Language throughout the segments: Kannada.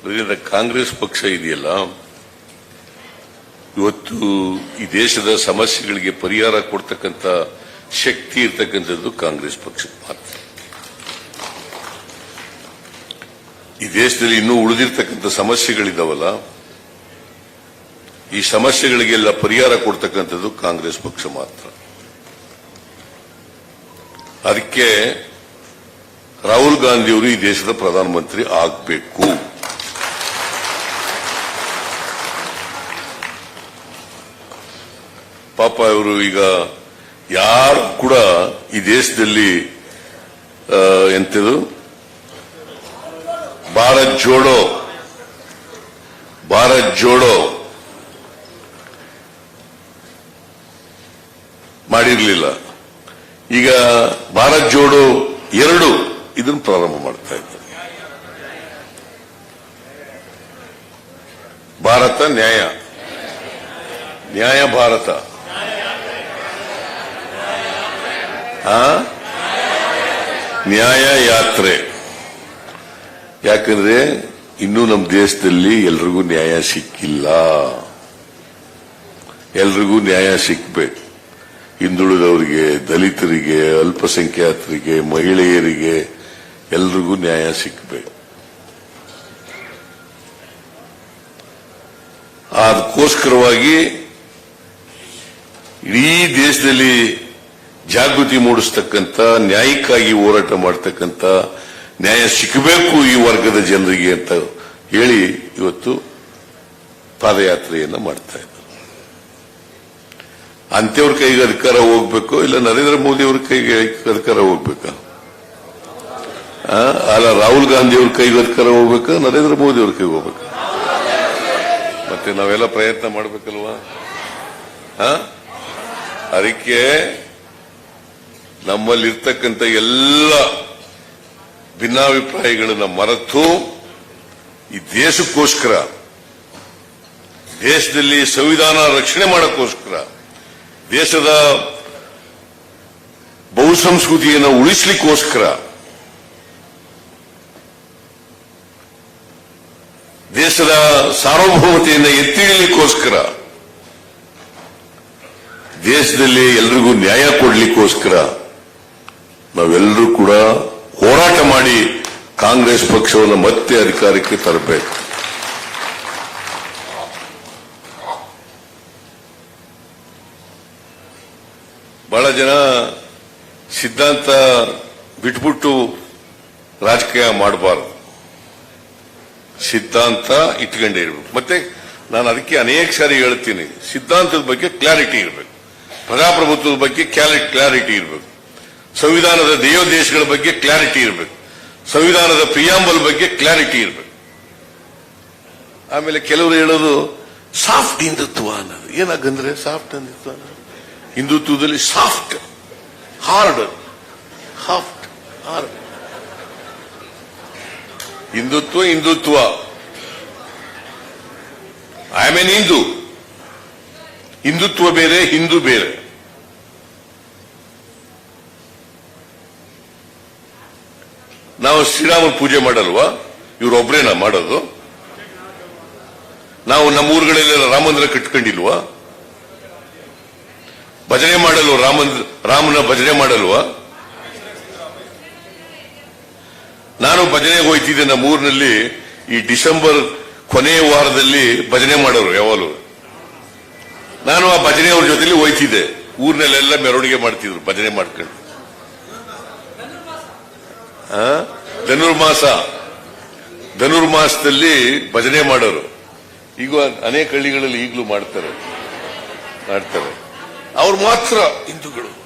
ಇದರಿಂದ ಕಾಂಗ್ರೆಸ್ ಪಕ್ಷ ಇದೆಯಲ್ಲ, ಇವತ್ತು ಈ ದೇಶದ ಸಮಸ್ಯೆಗಳಿಗೆ ಪರಿಹಾರ ಕೊಡ್ತಕ್ಕಂಥ ಶಕ್ತಿ ಇರ್ತಕ್ಕಂಥದ್ದು ಕಾಂಗ್ರೆಸ್ ಪಕ್ಷ ಮಾತ್ರ. ಈ ದೇಶದಲ್ಲಿ ಇನ್ನೂ ಉಳಿದಿರ್ತಕ್ಕಂಥ ಸಮಸ್ಯೆಗಳಿದಾವಲ್ಲ, ಈ ಸಮಸ್ಯೆಗಳಿಗೆಲ್ಲ ಪರಿಹಾರ ಕೊಡ್ತಕ್ಕಂಥದ್ದು ಕಾಂಗ್ರೆಸ್ ಪಕ್ಷ ಮಾತ್ರ. ಅದಕ್ಕೆ ರಾಹುಲ್ ಗಾಂಧಿಯವರು ಈ ದೇಶದ ಪ್ರಧಾನಮಂತ್ರಿ ಆಗಬೇಕು. ಪಾಪ ಇವರು ಈಗ ಯಾರು ಕೂಡ ಈ ದೇಶದಲ್ಲಿ ಎಂತದು? ಭಾರತ್ ಜೋಡೋ. ಭಾರತ್ ಜೋಡೋ ಮಾಡಿರಲಿಲ್ಲ. ಈಗ ಭಾರತ್ ಜೋಡೋ ಎರಡು ಇದನ್ನು ಪ್ರಾರಂಭ ಮಾಡ್ತಾ ಇದ್ದಾರೆ. ಭಾರತ ನ್ಯಾಯ. ನ್ಯಾಯ ಭಾರತ ಆ? ನ್ಯಾಯ ಯಾತ್ರೆ. ಯಾಕಂದ್ರೆ ಇನ್ನೂ ನಮ್ಮ ದೇಶದಲ್ಲಿ ಎಲ್ರಿಗೂ ನ್ಯಾಯ ಸಿಕ್ಕಿಲ್ಲ. ಎಲ್ರಿಗೂ ನ್ಯಾಯ ಸಿಕ್ಬೇಕು. ಹಿಂದುಳಿದವರಿಗೆ, ದಲಿತರಿಗೆ, ಅಲ್ಪಸಂಖ್ಯಾತರಿಗೆ, ಮಹಿಳೆಯರಿಗೆ ಎಲ್ರಿಗೂ ನ್ಯಾಯ ಸಿಕ್ಬೇಕು. ಅದಕ್ಕೋಸ್ಕರವಾಗಿ ಇಡೀ ದೇಶದಲ್ಲಿ ಜಾಗೃತಿ ಮೂಡಿಸ್ತಕ್ಕಂಥ, ನ್ಯಾಯಕ್ಕಾಗಿ ಹೋರಾಟ ಮಾಡತಕ್ಕಂಥ, ನ್ಯಾಯ ಸಿಕ್ಕಬೇಕು ಈ ವರ್ಗದ ಜನರಿಗೆ ಅಂತ ಹೇಳಿ ಇವತ್ತು ಪಾದಯಾತ್ರೆಯನ್ನು ಮಾಡ್ತಾ ಇದ್ದಾರೆ ಅಂತ್ಯವ್ರ ಕೈಗೆ ಅಧಿಕಾರ ಹೋಗ್ಬೇಕು, ಇಲ್ಲ ನರೇಂದ್ರ ಮೋದಿ ಅವ್ರ ಕೈಗೆ ಅಧಿಕಾರ ಹೋಗ್ಬೇಕಾ? ಅಲ್ಲ ರಾಹುಲ್ ಗಾಂಧಿ ಅವ್ರ ಕೈಗೆ ಅಧಿಕಾರ ಹೋಗ್ಬೇಕಾ, ನರೇಂದ್ರ ಮೋದಿ ಅವ್ರ ಕೈಗೆ ಹೋಗ್ಬೇಕಾ ಮತ್ತೆ ನಾವೆಲ್ಲ ಪ್ರಯತ್ನ ಮಾಡ್ಬೇಕಲ್ವಾ? ಅದಕ್ಕೆ ನಮ್ಮಲ್ಲಿರ್ತಕ್ಕಂಥ ಎಲ್ಲ ಭಿನ್ನಾಭಿಪ್ರಾಯಗಳನ್ನ ಮರೆತು ಈ ದೇಶಕ್ಕೋಸ್ಕರ, ದೇಶದಲ್ಲಿ ಸಂವಿಧಾನ ರಕ್ಷಣೆ ಮಾಡೋಕ್ಕೋಸ್ಕರ, ದೇಶದ ಬಹುಸಂಸ್ಕೃತಿಯನ್ನು ಉಳಿಸ್ಲಿಕ್ಕೋಸ್ಕರ, ದೇಶದ ಸಾರ್ವಭೌಮತೆಯನ್ನು ಎತ್ತಿಡಲಿಕ್ಕೋಸ್ಕರ ದೇಶದಲ್ಲಿ ಎಲ್ರಿಗೂ ನ್ಯಾಯ ಕೊಡ್ಲಿಕ್ಕೋಸ್ಕರ ನಾವೆಲ್ಲರೂ ಕೂಡ ಹೋರಾಟ ಮಾಡಿ ಕಾಂಗ್ರೆಸ್ ಪಕ್ಷವನ್ನು ಮತ್ತೆ ಅಧಿಕಾರಕ್ಕೆ ತರಬೇಕು. ಬಹಳ ಜನ ಸಿದ್ಧಾಂತ ಬಿಟ್ಬಿಟ್ಟು ರಾಜಕೀಯ ಮಾಡಬಾರದು. ಸಿದ್ಧಾಂತ ಇಟ್ಕೊಂಡೇ ಇರಬೇಕು. ಮತ್ತೆ ನಾನು ಅದಕ್ಕೆ ಅನೇಕ ಸಾರಿ ಹೇಳ್ತೀನಿ. ಸಿದ್ಧಾಂತದ ಬಗ್ಗೆ ಕ್ಲಾರಿಟಿ ಇರಬೇಕು. ಪ್ರಜಾಪ್ರಭುತ್ವದ ಬಗ್ಗೆ ಕ್ಲಾರಿಟಿ ಇರಬೇಕು. ಸಂವಿಧಾನದ ದೇವದೇಶಗಳ ಬಗ್ಗೆ ಕ್ಲಾರಿಟಿ ಇರಬೇಕು. ಸಂವಿಧಾನದ ಪ್ರಿಯಾಂಬಲ್ ಬಗ್ಗೆ ಕ್ಲಾರಿಟಿ ಇರಬೇಕು. ಆಮೇಲೆ ಕೆಲವರು ಹೇಳೋದು ಸಾಫ್ಟ್ ಹಿಂದುತ್ವ ಅನ್ನೋದು. ಏನಾಗಂದ್ರೆ soft Hindutva? ಹಿಂದುತ್ವದಲ್ಲಿ soft hard soft hard Hindutva Hindutva. I ಎನ್ ಹಿಂದೂ ಹಿಂದುತ್ವ ಬೇರೆ, ಹಿಂದೂ ಬೇರೆ. ನಾವು ಶ್ರೀರಾಮನ ಪೂಜೆ ಮಾಡಲ್ವಾ? ಇವ್ರೊಬ್ರೇನಾ ಮಾಡೋದು. ನಾವು ನಮ್ಮ ಊರುಗಳಲ್ಲೆಲ್ಲ ರಾಮಂದಿರ ಕಟ್ಕೊಂಡಿಲ್ವಾ? ಭಜನೆ ಮಾಡಲ್ವ ರಾಮನ್ ರಾಮನ ಭಜನೆ ಮಾಡಲ್ವಾ? ನಾನು ಭಜನೆಗೆ ಹೋಯ್ತಿದ್ದೆ ನಮ್ಮ ಊರಿನಲ್ಲಿ, ಈ ಡಿಸೆಂಬರ್ ಕೊನೆಯ ವಾರದಲ್ಲಿ ಭಜನೆ ಮಾಡೋರು ಯಾವಾಗಲೂ. ನಾನು ಆ ಭಜನೆಯವ್ರ ಜೊತೆಲಿ ಹೋಯ್ತಿದ್ದೆ ಊರಿನಲ್ಲೆಲ್ಲ ಮೆರವಣಿಗೆ ಮಾಡ್ತಿದ್ರು, ಭಜನೆ ಮಾಡ್ಕೊಂಡು? ಧನುರ್ಮಾಸ ಧನುರ್ಮಾಸದಲ್ಲಿ ಭಜನೆ ಮಾಡೋರು. ಈಗ ಅನೇಕ ಹಳ್ಳಿಗಳಲ್ಲಿ ಈಗಲೂ ಮಾಡ್ತಾರೆ. ಮಾಡ್ತಾರೆ. ಅವ್ರು ಮಾತ್ರ ಹಿಂದೂಗಳು.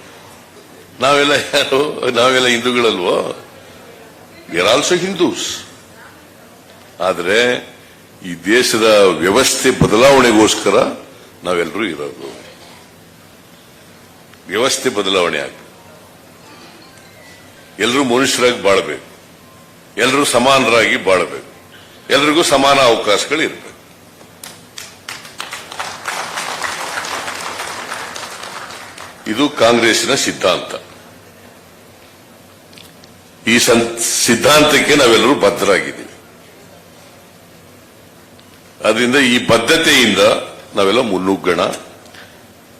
ನಾವೆಲ್ಲ ಯಾರು? ನಾವೆಲ್ಲ ಹಿಂದೂಗಳಲ್ವೋ? ಆರ್ ಆಲ್ಸೋ ಹಿಂದೂಸ್ ಆದರೆ ಈ ದೇಶದ ವ್ಯವಸ್ಥೆ ಬದಲಾವಣೆಗೋಸ್ಕರ ನಾವೆಲ್ಲರೂ ಇರೋದು. ವ್ಯವಸ್ಥೆ ಬದಲಾವಣೆ ಆಗ ಎಲ್ಲರೂ ಮನುಷ್ಯರಾಗಿ ಬಾಳಬೇಕು. ಎಲ್ಲರೂ ಸಮಾನರಾಗಿ ಬಾಳಬೇಕು. ಎಲ್ರಿಗೂ ಸಮಾನ ಅವಕಾಶಗಳು ಇರಬೇಕು ಇದು ಕಾಂಗ್ರೆಸ್ನ ಸಿದ್ಧಾಂತ. ಈ ಸಿದ್ಧಾಂತಕ್ಕೆ ನಾವೆಲ್ಲರೂ ಬದ್ಧರಾಗಿದ್ದೀವಿ. ಅದರಿಂದ ಈ ಬದ್ಧತೆಯಿಂದ ನಾವೆಲ್ಲ ಮುನ್ನುಗ್ಗೋಣ,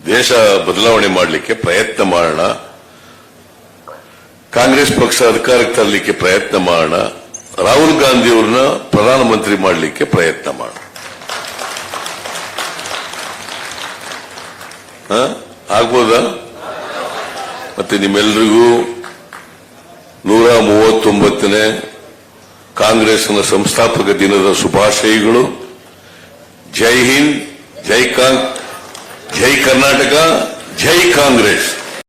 ದೇಶ ಬದಲಾವಣೆ ಮಾಡಲಿಕ್ಕೆ ಪ್ರಯತ್ನ ಮಾಡೋಣ. ಕಾಂಗ್ರೆಸ್ ಪಕ್ಷ ಅಧಿಕಾರಕ್ಕೆ ತರಲಿಕ್ಕೆ ಪ್ರಯತ್ನ ಮಾಡೋಣ. ರಾಹುಲ್ ಗಾಂಧಿ ಅವ್ರನ್ನ ಪ್ರಧಾನಮಂತ್ರಿ ಮಾಡಲಿಕ್ಕೆ ಪ್ರಯತ್ನ ಮಾಡೋಣ? ಆಗ್ಬೋದಾ? ಮತ್ತೆ ನಿಮ್ಮೆಲ್ರಿಗೂ ನೂರ ಮೂವತ್ತೊಂಬತ್ತನೇ ಕಾಂಗ್ರೆಸ್ನ ಸಂಸ್ಥಾಪಕ ದಿನದ ಶುಭಾಶಯಗಳು. ಜೈ ಹಿಂದ್, ಜೈ ಕಾಂಗ್ ಜೈ ಕರ್ನಾಟಕ, ಜೈ ಕಾಂಗ್ರೆಸ್.